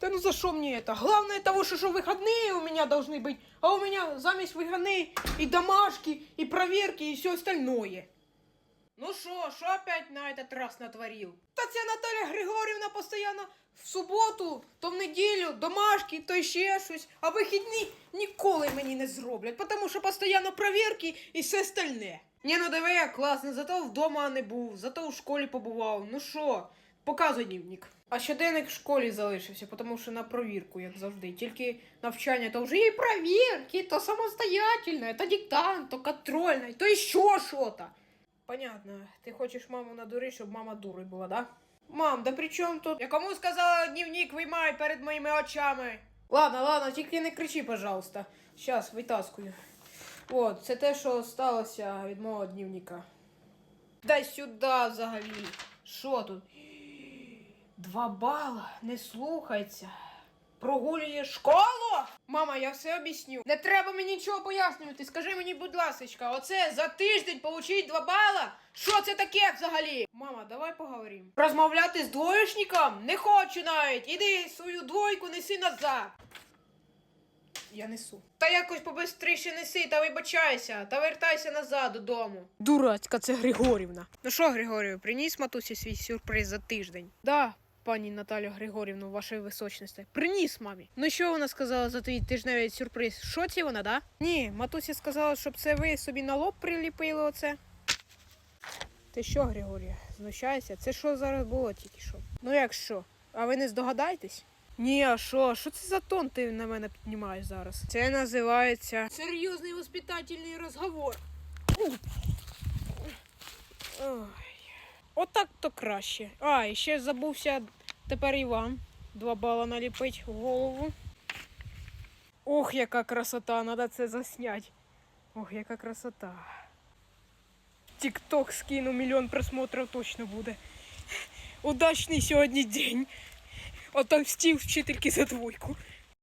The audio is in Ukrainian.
Да ну за что мне это? Главное того, что, что выходные у меня должны быть, а у меня замість выходные и домашки, и проверки, и все остальное. Ну що, що опять на этот раз натворил? Та ця Наталя Григорівна постійно в суботу, то в неділю, домашки, то ще щось, а вихідні ніколи мені не зроблять, тому що постійно проверки і все остальне. Ні, ну диви, як класно, зато вдома не був, зато в школі побував. Ну що, Показуй дневник. А щоденник в школі залишився, тому що на провірку, як завжди. Тільки навчання, то вже і провірки, то самостоятельне, то диктант, то контрольне, то ще що-то. Понятно. Ти хочеш маму надурити, щоб мама дурою була, да? Мам, да при чому тут? Я кому сказала дневник виймай перед моїми очами? Ладно, ладно, тільки не кричи, пожалуйста. Щас, витаскую. От, це те, що сталося від мого дневника. Дай сюди взагалі. Що тут? Два бала, не слухайся. Прогулює школу? Мама, я все об'ясню. Не треба мені нічого пояснювати. Скажи мені, будь ласочка, оце за тиждень получить два бала? Що це таке взагалі? Мама, давай поговоримо. Розмовляти з двоєшником? Не хочу навіть. Іди свою двойку неси назад. Я несу. Та якось побистріше неси та вибачайся, та вертайся назад додому. Дурацька це Григорівна. Ну що, Григорію, приніс матусі свій сюрприз за тиждень? Да, пані Наталю Григорівну, вашої височності. Приніс мамі. Ну що вона сказала за твій тижневий сюрприз? Що ці вона, да? Ні, матуся сказала, щоб це ви собі на лоб приліпили оце. Ти що, Григорія, знущайся? Це що зараз було тільки що? Ну як що? А ви не здогадаєтесь? Ні, а що? Що це за тон ти на мене піднімаєш зараз? Це називається серйозний воспитательний розговор. Ой. Отак то краще. А, і ще забувся тепер і вам. Два бала наліпить в голову. Ох, яка красота, треба це заснять. Ох, яка красота. Тік-ток скину, мільйон просмотрів точно буде. Удачний сьогодні день. Отомстив вчительки за двойку.